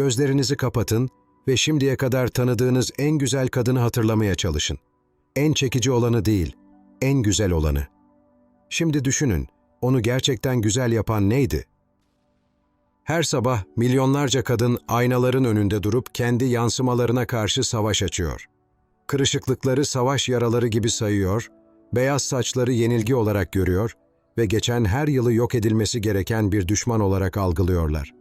Gözlerinizi kapatın ve şimdiye kadar tanıdığınız en güzel kadını hatırlamaya çalışın. En çekici olanı değil, en güzel olanı. Şimdi düşünün, onu gerçekten güzel yapan neydi? Her sabah milyonlarca kadın aynaların önünde durup kendi yansımalarına karşı savaş açıyor. Kırışıklıkları savaş yaraları gibi sayıyor, beyaz saçları yenilgi olarak görüyor ve geçen her yılı yok edilmesi gereken bir düşman olarak algılıyorlar.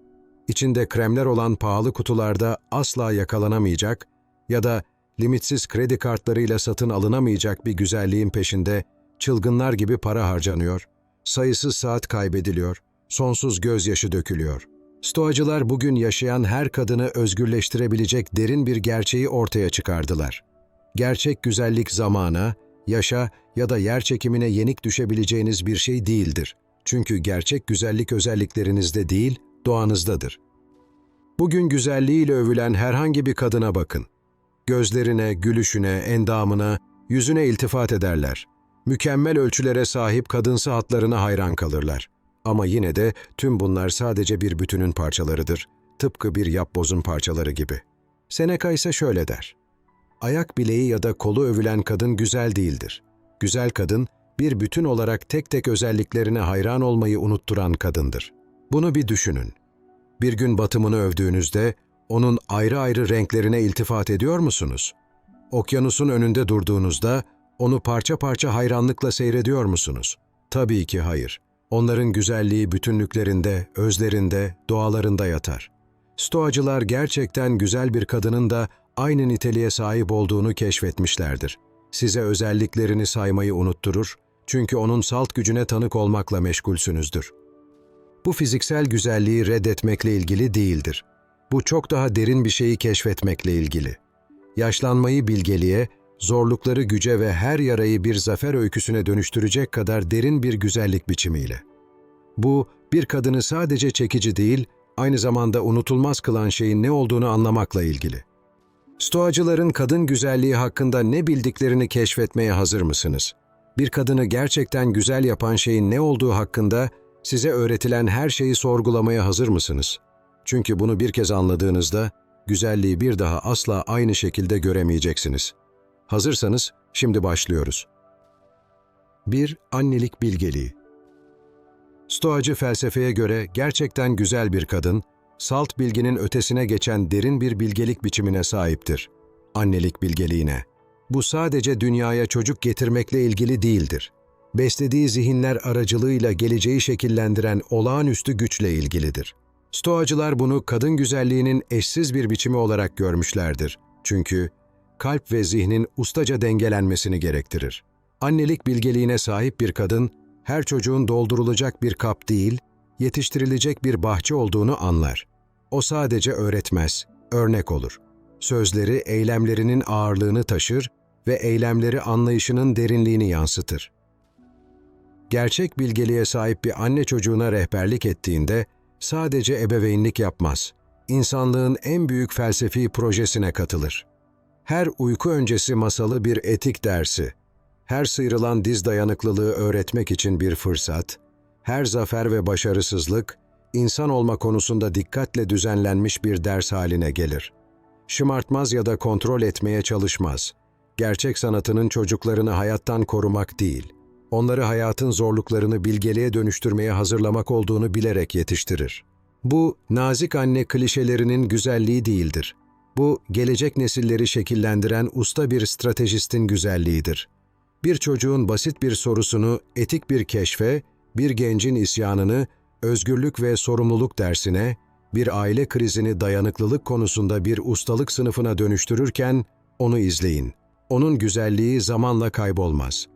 İçinde kremler olan pahalı kutularda asla yakalanamayacak ya da limitsiz kredi kartlarıyla satın alınamayacak bir güzelliğin peşinde çılgınlar gibi para harcanıyor, sayısız saat kaybediliyor, sonsuz gözyaşı dökülüyor. Stoacılar bugün yaşayan her kadını özgürleştirebilecek derin bir gerçeği ortaya çıkardılar. Gerçek güzellik zamana, yaşa ya da yer çekimine yenik düşebileceğiniz bir şey değildir. Çünkü gerçek güzellik özelliklerinizde değil, doğanızdadır. Bugün güzelliğiyle övülen herhangi bir kadına bakın. Gözlerine, gülüşüne, endamına, yüzüne iltifat ederler. Mükemmel ölçülere sahip kadınsı hatlarına hayran kalırlar. Ama yine de tüm bunlar sadece bir bütünün parçalarıdır. Tıpkı bir yapbozun parçaları gibi. Seneca ise şöyle der. Ayak bileği ya da kolu övülen kadın güzel değildir. Güzel kadın, bir bütün olarak tek tek özelliklerine hayran olmayı unutturan kadındır. Bunu bir düşünün. Bir gün batımını övdüğünüzde, onun ayrı ayrı renklerine iltifat ediyor musunuz? Okyanusun önünde durduğunuzda, onu parça parça hayranlıkla seyrediyor musunuz? Tabii ki hayır. Onların güzelliği bütünlüklerinde, özlerinde, doğalarında yatar. Stoacılar gerçekten güzel bir kadının da aynı niteliğe sahip olduğunu keşfetmişlerdir. Size özelliklerini saymayı unutturur, çünkü onun salt gücüne tanık olmakla meşgulsünüzdür. Bu fiziksel güzelliği reddetmekle ilgili değildir. Bu çok daha derin bir şeyi keşfetmekle ilgili. Yaşlanmayı bilgeliğe, zorlukları güce ve her yarayı bir zafer öyküsüne dönüştürecek kadar derin bir güzellik biçimiyle. Bu, bir kadını sadece çekici değil, aynı zamanda unutulmaz kılan şeyin ne olduğunu anlamakla ilgili. Stoacıların kadın güzelliği hakkında ne bildiklerini keşfetmeye hazır mısınız? Bir kadını gerçekten güzel yapan şeyin ne olduğu hakkında size öğretilen her şeyi sorgulamaya hazır mısınız? Çünkü bunu bir kez anladığınızda güzelliği bir daha asla aynı şekilde göremeyeceksiniz. Hazırsanız şimdi başlıyoruz. 1. Annelik bilgeliği Stoacı felsefeye göre gerçekten güzel bir kadın, salt bilginin ötesine geçen derin bir bilgelik biçimine sahiptir. Annelik bilgeliğine. Bu sadece dünyaya çocuk getirmekle ilgili değildir. Beslediği zihinler aracılığıyla geleceği şekillendiren olağanüstü güçle ilgilidir. Stoacılar bunu kadın güzelliğinin eşsiz bir biçimi olarak görmüşlerdir. Çünkü kalp ve zihnin ustaca dengelenmesini gerektirir. Annelik bilgeliğine sahip bir kadın, her çocuğun doldurulacak bir kap değil, yetiştirilecek bir bahçe olduğunu anlar. O sadece öğretmez, örnek olur. Sözleri eylemlerinin ağırlığını taşır ve eylemleri anlayışının derinliğini yansıtır. Gerçek bilgeliğe sahip bir anne çocuğuna rehberlik ettiğinde sadece ebeveynlik yapmaz. İnsanlığın en büyük felsefi projesine katılır. Her uyku öncesi masalı bir etik dersi, her sıyrılan diz dayanıklılığı öğretmek için bir fırsat, her zafer ve başarısızlık, insan olma konusunda dikkatle düzenlenmiş bir ders haline gelir. Şımartmaz ya da kontrol etmeye çalışmaz. Gerçek sanatının çocuklarını hayattan korumak değil, onları hayatın zorluklarını bilgeliğe dönüştürmeye hazırlamak olduğunu bilerek yetiştirir. Bu, nazik anne klişelerinin güzelliği değildir. Bu, gelecek nesilleri şekillendiren usta bir stratejistin güzelliğidir. Bir çocuğun basit bir sorusunu etik bir keşfe, bir gencin isyanını özgürlük ve sorumluluk dersine, bir aile krizini dayanıklılık konusunda bir ustalık sınıfına dönüştürürken onu izleyin. Onun güzelliği zamanla kaybolmaz.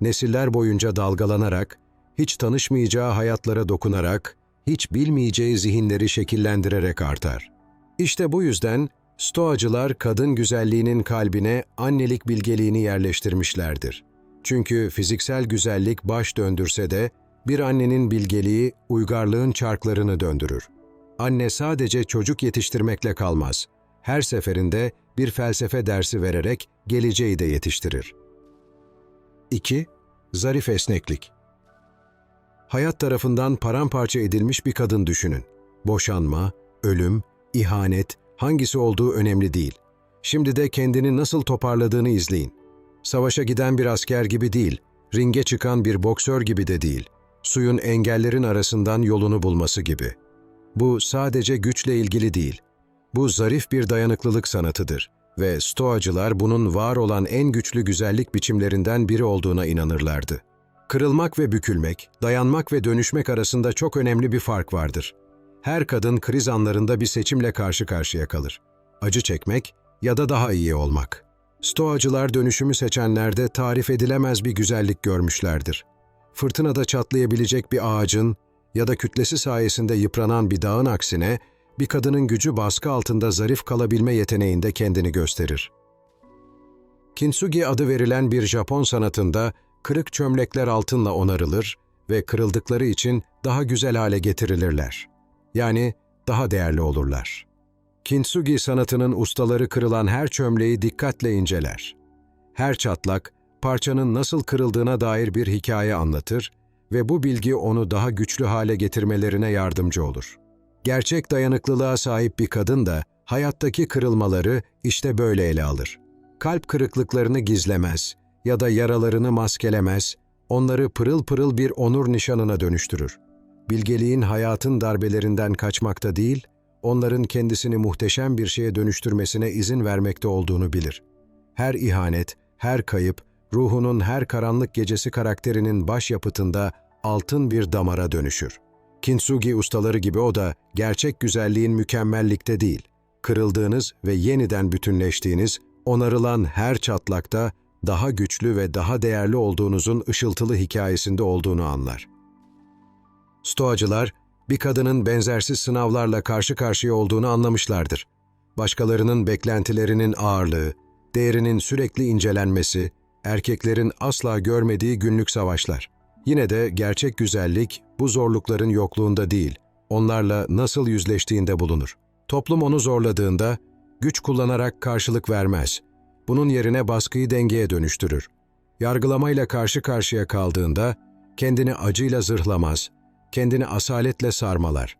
Nesiller boyunca dalgalanarak, hiç tanışmayacağı hayatlara dokunarak, hiç bilmeyeceği zihinleri şekillendirerek artar. İşte bu yüzden Stoacılar kadın güzelliğinin kalbine annelik bilgeliğini yerleştirmişlerdir. Çünkü fiziksel güzellik baş döndürse de bir annenin bilgeliği uygarlığın çarklarını döndürür. Anne sadece çocuk yetiştirmekle kalmaz. Her seferinde bir felsefe dersi vererek geleceği de yetiştirir. 2. Zarif esneklik Hayat tarafından paramparça edilmiş bir kadın düşünün. Boşanma, ölüm, ihanet, hangisi olduğu önemli değil. Şimdi de kendini nasıl toparladığını izleyin. Savaşa giden bir asker gibi değil, ringe çıkan bir boksör gibi de değil. Suyun engellerin arasından yolunu bulması gibi. Bu sadece güçle ilgili değil. Bu zarif bir dayanıklılık sanatıdır ve Stoacılar bunun var olan en güçlü güzellik biçimlerinden biri olduğuna inanırlardı. Kırılmak ve bükülmek, dayanmak ve dönüşmek arasında çok önemli bir fark vardır. Her kadın kriz anlarında bir seçimle karşı karşıya kalır. Acı çekmek ya da daha iyi olmak. Stoacılar dönüşümü seçenlerde tarif edilemez bir güzellik görmüşlerdir. Fırtınada çatlayabilecek bir ağacın ya da kütlesi sayesinde yıpranan bir dağın aksine, bir kadının gücü baskı altında zarif kalabilme yeteneğinde kendini gösterir. Kintsugi adı verilen bir Japon sanatında kırık çömlekler altınla onarılır ve kırıldıkları için daha güzel hale getirilirler. Yani daha değerli olurlar. Kintsugi sanatının ustaları kırılan her çömleği dikkatle inceler. Her çatlak, parçanın nasıl kırıldığına dair bir hikaye anlatır ve bu bilgi onu daha güçlü hale getirmelerine yardımcı olur. Gerçek dayanıklılığa sahip bir kadın da hayattaki kırılmaları işte böyle ele alır. Kalp kırıklıklarını gizlemez ya da yaralarını maskelemez, onları pırıl pırıl bir onur nişanına dönüştürür. Bilgeliğin hayatın darbelerinden kaçmakta değil, onların kendisini muhteşem bir şeye dönüştürmesine izin vermekte olduğunu bilir. Her ihanet, her kayıp, ruhunun her karanlık gecesi karakterinin başyapıtında altın bir damara dönüşür. Kintsugi ustaları gibi o da gerçek güzelliğin mükemmellikte değil, kırıldığınız ve yeniden bütünleştiğiniz, onarılan her çatlakta daha güçlü ve daha değerli olduğunuzun ışıltılı hikayesinde olduğunu anlar. Stoacılar, bir kadının benzersiz sınavlarla karşı karşıya olduğunu anlamışlardır. Başkalarının beklentilerinin ağırlığı, değerinin sürekli incelenmesi, erkeklerin asla görmediği günlük savaşlar. Yine de gerçek güzellik bu zorlukların yokluğunda değil, onlarla nasıl yüzleştiğinde bulunur. Toplum onu zorladığında güç kullanarak karşılık vermez. Bunun yerine baskıyı dengeye dönüştürür. Yargılamayla karşı karşıya kaldığında kendini acıyla zırhlamaz, kendini asaletle sarmalar.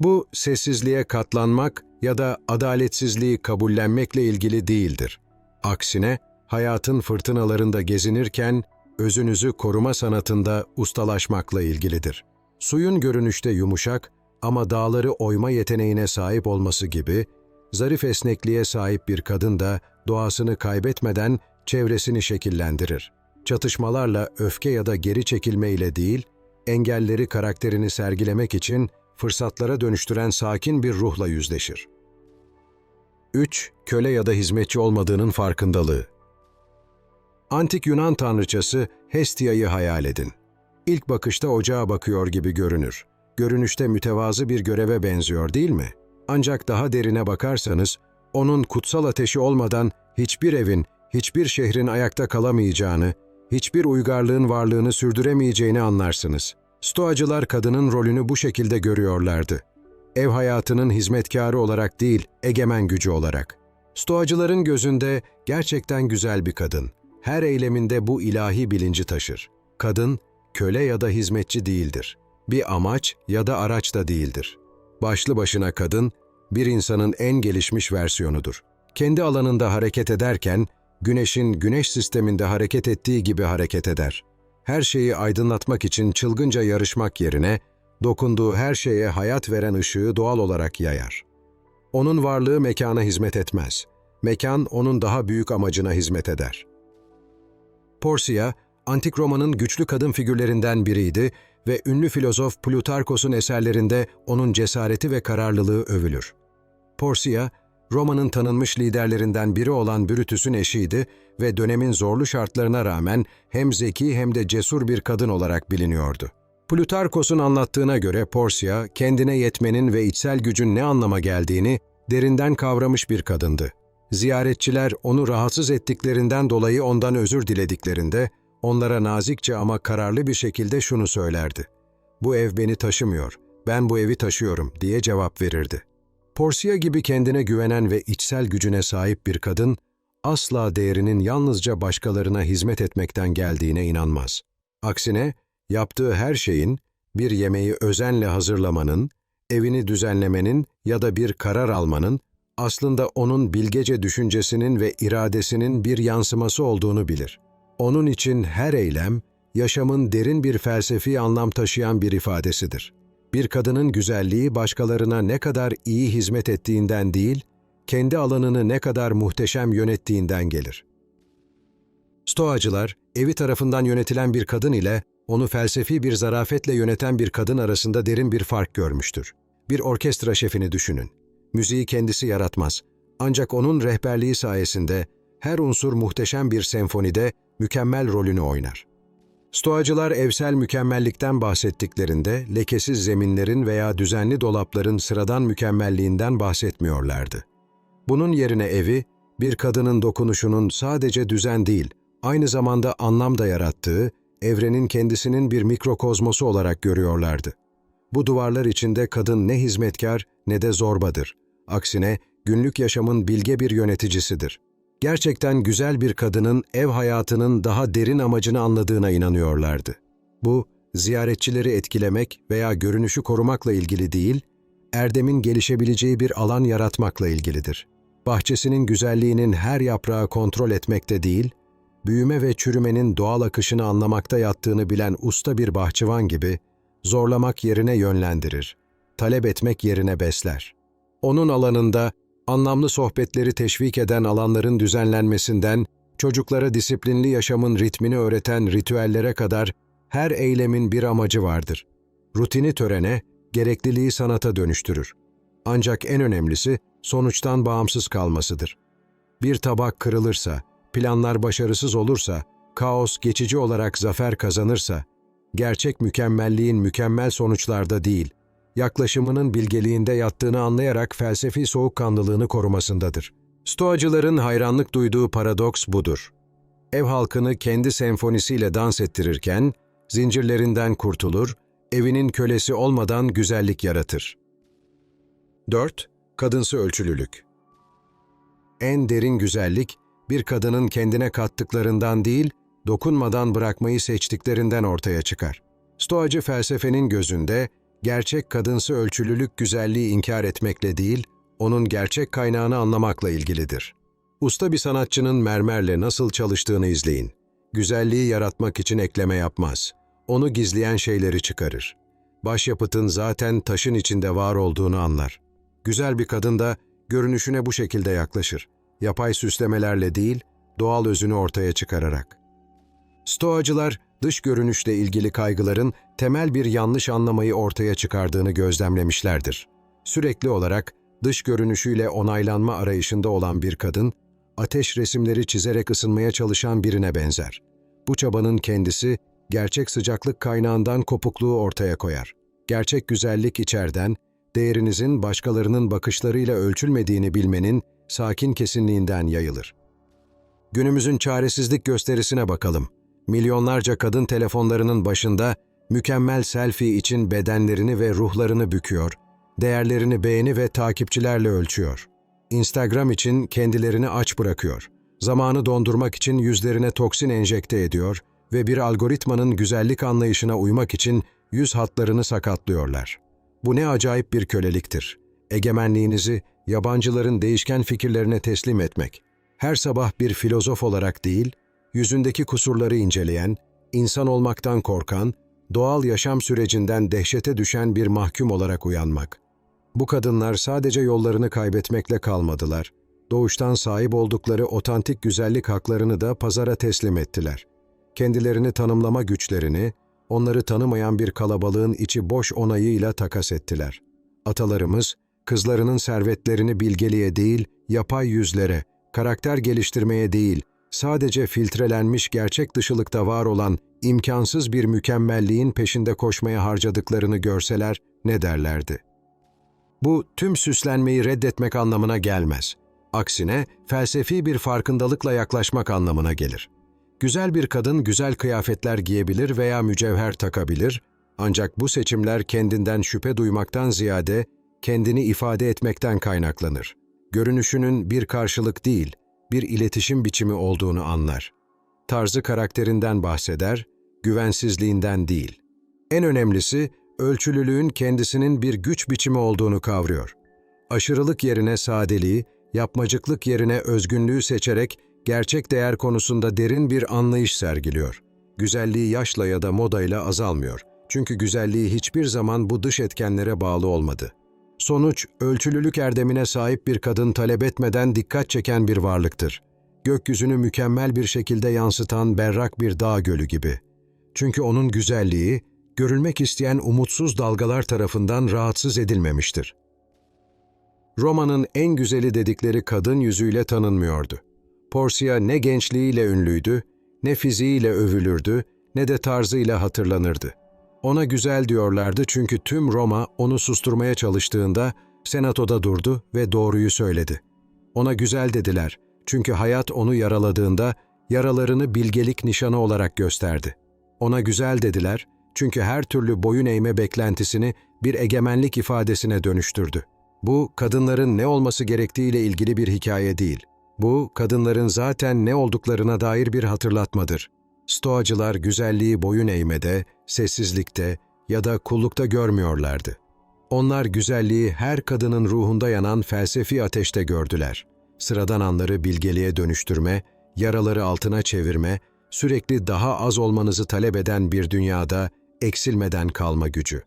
Bu sessizliğe katlanmak ya da adaletsizliği kabullenmekle ilgili değildir. Aksine hayatın fırtınalarında gezinirken özünüzü koruma sanatında ustalaşmakla ilgilidir. Suyun görünüşte yumuşak ama dağları oyma yeteneğine sahip olması gibi, zarif esnekliğe sahip bir kadın da doğasını kaybetmeden çevresini şekillendirir. Çatışmalarla öfke ya da geri çekilme ile değil, engelleri karakterini sergilemek için fırsatlara dönüştüren sakin bir ruhla yüzleşir. 3. Köle ya da hizmetçi olmadığının farkındalığı. Antik Yunan tanrıçası Hestia'yı hayal edin. İlk bakışta ocağa bakıyor gibi görünür. Görünüşte mütevazı bir göreve benziyor değil mi? Ancak daha derine bakarsanız, onun kutsal ateşi olmadan hiçbir evin, hiçbir şehrin ayakta kalamayacağını, hiçbir uygarlığın varlığını sürdüremeyeceğini anlarsınız. Stoacılar kadının rolünü bu şekilde görüyorlardı. Ev hayatının hizmetkarı olarak değil, egemen gücü olarak. Stoacıların gözünde gerçekten güzel bir kadın. Her eyleminde bu ilahi bilinci taşır. Kadın, köle ya da hizmetçi değildir. Bir amaç ya da araç da değildir. Başlı başına kadın, bir insanın en gelişmiş versiyonudur. Kendi alanında hareket ederken, güneşin güneş sisteminde hareket ettiği gibi hareket eder. Her şeyi aydınlatmak için çılgınca yarışmak yerine, dokunduğu her şeye hayat veren ışığı doğal olarak yayar. Onun varlığı mekana hizmet etmez. Mekan onun daha büyük amacına hizmet eder. Porsia, Antik Roma'nın güçlü kadın figürlerinden biriydi ve ünlü filozof Plutarkos'un eserlerinde onun cesareti ve kararlılığı övülür. Porsia, Roma'nın tanınmış liderlerinden biri olan Brutus'un eşiydi ve dönemin zorlu şartlarına rağmen hem zeki hem de cesur bir kadın olarak biliniyordu. Plutarkos'un anlattığına göre Porsia, kendine yetmenin ve içsel gücün ne anlama geldiğini derinden kavramış bir kadındı. Ziyaretçiler onu rahatsız ettiklerinden dolayı ondan özür dilediklerinde, onlara nazikçe ama kararlı bir şekilde şunu söylerdi. Bu ev beni taşımıyor, ben bu evi taşıyorum diye cevap verirdi. Porsia gibi kendine güvenen ve içsel gücüne sahip bir kadın, asla değerinin yalnızca başkalarına hizmet etmekten geldiğine inanmaz. Aksine, yaptığı her şeyin, bir yemeği özenle hazırlamanın, evini düzenlemenin ya da bir karar almanın aslında onun bilgece düşüncesinin ve iradesinin bir yansıması olduğunu bilir. Onun için her eylem, yaşamın derin bir felsefi anlam taşıyan bir ifadesidir. Bir kadının güzelliği başkalarına ne kadar iyi hizmet ettiğinden değil, kendi alanını ne kadar muhteşem yönettiğinden gelir. Stoacılar, evi tarafından yönetilen bir kadın ile onu felsefi bir zarafetle yöneten bir kadın arasında derin bir fark görmüştür. Bir orkestra şefini düşünün. Müziği kendisi yaratmaz. Ancak onun rehberliği sayesinde her unsur muhteşem bir senfonide mükemmel rolünü oynar. Stoacılar evsel mükemmellikten bahsettiklerinde lekesiz zeminlerin veya düzenli dolapların sıradan mükemmelliğinden bahsetmiyorlardı. Bunun yerine evi, bir kadının dokunuşunun sadece düzen değil, aynı zamanda anlam da yarattığı, evrenin kendisinin bir mikrokozmosu olarak görüyorlardı. Bu duvarlar içinde kadın ne hizmetkar ne de zorbadır. Aksine günlük yaşamın bilge bir yöneticisidir. Gerçekten güzel bir kadının ev hayatının daha derin amacını anladığına inanıyorlardı. Bu, ziyaretçileri etkilemek veya görünüşü korumakla ilgili değil, erdemin gelişebileceği bir alan yaratmakla ilgilidir. Bahçesinin güzelliğinin her yaprağı kontrol etmekte değil, büyüme ve çürümenin doğal akışını anlamakta yattığını bilen usta bir bahçıvan gibi, zorlamak yerine yönlendirir, talep etmek yerine besler. Onun alanında anlamlı sohbetleri teşvik eden alanların düzenlenmesinden, çocuklara disiplinli yaşamın ritmini öğreten ritüellere kadar her eylemin bir amacı vardır. Rutini törene, gerekliliği sanata dönüştürür. Ancak en önemlisi sonuçtan bağımsız kalmasıdır. Bir tabak kırılırsa, planlar başarısız olursa, kaos geçici olarak zafer kazanırsa, gerçek mükemmelliğin mükemmel sonuçlarda değil, yaklaşımının bilgeliğinde yattığını anlayarak felsefi soğukkanlılığını korumasındadır. Stoacıların hayranlık duyduğu paradoks budur. Ev halkını kendi senfonisiyle dans ettirirken, zincirlerinden kurtulur, evinin kölesi olmadan güzellik yaratır. 4. Kadınsı ölçülülük En derin güzellik, bir kadının kendine kattıklarından değil, dokunmadan bırakmayı seçtiklerinden ortaya çıkar. Stoacı felsefenin gözünde, gerçek kadınsı ölçülülük güzelliği inkar etmekle değil, onun gerçek kaynağını anlamakla ilgilidir. Usta bir sanatçının mermerle nasıl çalıştığını izleyin. Güzelliği yaratmak için ekleme yapmaz. Onu gizleyen şeyleri çıkarır. Başyapıtın zaten taşın içinde var olduğunu anlar. Güzel bir kadın da görünüşüne bu şekilde yaklaşır. Yapay süslemelerle değil, doğal özünü ortaya çıkararak. Stoacılar, dış görünüşle ilgili kaygıların temel bir yanlış anlamayı ortaya çıkardığını gözlemlemişlerdir. Sürekli olarak dış görünüşüyle onaylanma arayışında olan bir kadın, ateş resimleri çizerek ısınmaya çalışan birine benzer. Bu çabanın kendisi, gerçek sıcaklık kaynağından kopukluğu ortaya koyar. Gerçek güzellik içerden, değerinizin başkalarının bakışlarıyla ölçülmediğini bilmenin sakin kesinliğinden yayılır. Günümüzün çaresizlik gösterisine bakalım. Milyonlarca kadın telefonlarının başında mükemmel selfie için bedenlerini ve ruhlarını büküyor, değerlerini beğeni ve takipçilerle ölçüyor. Instagram için kendilerini aç bırakıyor, zamanı dondurmak için yüzlerine toksin enjekte ediyor ve bir algoritmanın güzellik anlayışına uymak için yüz hatlarını sakatlıyorlar. Bu ne acayip bir köleliktir. Egemenliğinizi yabancıların değişken fikirlerine teslim etmek. Her sabah bir filozof olarak değil, yüzündeki kusurları inceleyen, insan olmaktan korkan, doğal yaşam sürecinden dehşete düşen bir mahkum olarak uyanmak. Bu kadınlar sadece yollarını kaybetmekle kalmadılar. Doğuştan sahip oldukları otantik güzellik haklarını da pazara teslim ettiler. Kendilerini tanımlama güçlerini, onları tanımayan bir kalabalığın içi boş onayıyla takas ettiler. Atalarımız, kızlarının servetlerini bilgeliğe değil, yapay yüzlere, karakter geliştirmeye değil, sadece filtrelenmiş gerçek dışılıkta var olan imkansız bir mükemmelliğin peşinde koşmaya harcadıklarını görseler ne derlerdi? Bu tüm süslenmeyi reddetmek anlamına gelmez. Aksine felsefi bir farkındalıkla yaklaşmak anlamına gelir. Güzel bir kadın güzel kıyafetler giyebilir veya mücevher takabilir, ancak bu seçimler kendinden şüphe duymaktan ziyade kendini ifade etmekten kaynaklanır. Görünüşünün bir karşılık değil, bir iletişim biçimi olduğunu anlar. Tarzı karakterinden bahseder, güvensizliğinden değil. En önemlisi, ölçülülüğün kendisinin bir güç biçimi olduğunu kavruyor. Aşırılık yerine sadeliği, yapmacıklık yerine özgünlüğü seçerek gerçek değer konusunda derin bir anlayış sergiliyor. Güzelliği yaşla ya da modayla azalmıyor. Çünkü güzelliği hiçbir zaman bu dış etkenlere bağlı olmadı. Sonuç, ölçülülük erdemine sahip bir kadın talep etmeden dikkat çeken bir varlıktır. Gökyüzünü mükemmel bir şekilde yansıtan berrak bir dağ gölü gibi. Çünkü onun güzelliği, görülmek isteyen umutsuz dalgalar tarafından rahatsız edilmemiştir. Roma'nın en güzeli dedikleri kadın yüzüyle tanınmıyordu. Portia ne gençliğiyle ünlüydü, ne fiziğiyle övülürdü, ne de tarzıyla hatırlanırdı. Ona güzel diyorlardı çünkü tüm Roma onu susturmaya çalıştığında senatoda durdu ve doğruyu söyledi. Ona güzel dediler çünkü hayat onu yaraladığında yaralarını bilgelik nişanı olarak gösterdi. Ona güzel dediler çünkü her türlü boyun eğme beklentisini bir egemenlik ifadesine dönüştürdü. Bu, kadınların ne olması gerektiğiyle ilgili bir hikaye değil. Bu, kadınların zaten ne olduklarına dair bir hatırlatmadır. Stoacılar güzelliği boyun eğmede, sessizlikte ya da kullukta görmüyorlardı. Onlar güzelliği her kadının ruhunda yanan felsefi ateşte gördüler. Sıradan anları bilgeliğe dönüştürme, yaraları altına çevirme, sürekli daha az olmanızı talep eden bir dünyada eksilmeden kalma gücü.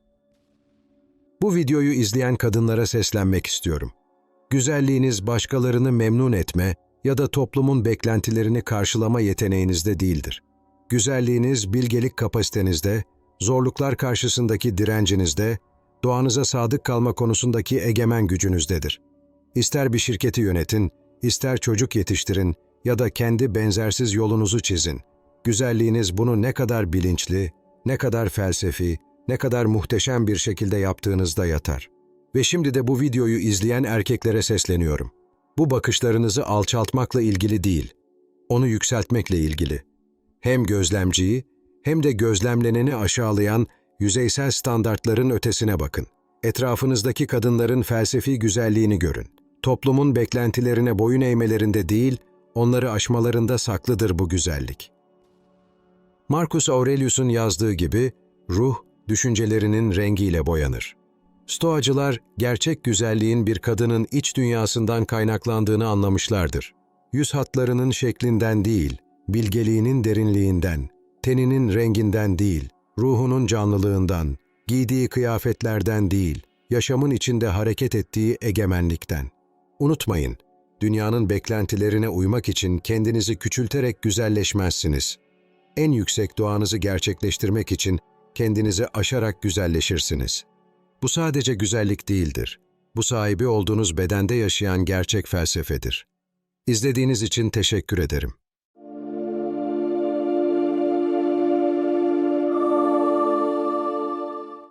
Bu videoyu izleyen kadınlara seslenmek istiyorum. Güzelliğiniz başkalarını memnun etme ya da toplumun beklentilerini karşılama yeteneğinizde değildir. Güzelliğiniz bilgelik kapasitenizde, zorluklar karşısındaki direncinizde, doğanıza sadık kalma konusundaki egemen gücünüzdedir. İster bir şirketi yönetin, ister çocuk yetiştirin ya da kendi benzersiz yolunuzu çizin. Güzelliğiniz bunu ne kadar bilinçli, ne kadar felsefi, ne kadar muhteşem bir şekilde yaptığınızda yatar. Ve şimdi de bu videoyu izleyen erkeklere sesleniyorum. Bu bakışlarınızı alçaltmakla ilgili değil, onu yükseltmekle ilgili. Hem gözlemciyi hem de gözlemleneni aşağılayan yüzeysel standartların ötesine bakın. Etrafınızdaki kadınların felsefi güzelliğini görün. Toplumun beklentilerine boyun eğmelerinde değil, onları aşmalarında saklıdır bu güzellik. Marcus Aurelius'un yazdığı gibi, ruh, düşüncelerinin rengiyle boyanır. Stoacılar, gerçek güzelliğin bir kadının iç dünyasından kaynaklandığını anlamışlardır. Yüz hatlarının şeklinden değil, bilgeliğinin derinliğinden, teninin renginden değil, ruhunun canlılığından, giydiği kıyafetlerden değil, yaşamın içinde hareket ettiği egemenlikten. Unutmayın, dünyanın beklentilerine uymak için kendinizi küçülterek güzelleşmezsiniz. En yüksek doğanızı gerçekleştirmek için kendinizi aşarak güzelleşirsiniz. Bu sadece güzellik değildir. Bu sahibi olduğunuz bedende yaşayan gerçek felsefedir. İzlediğiniz için teşekkür ederim.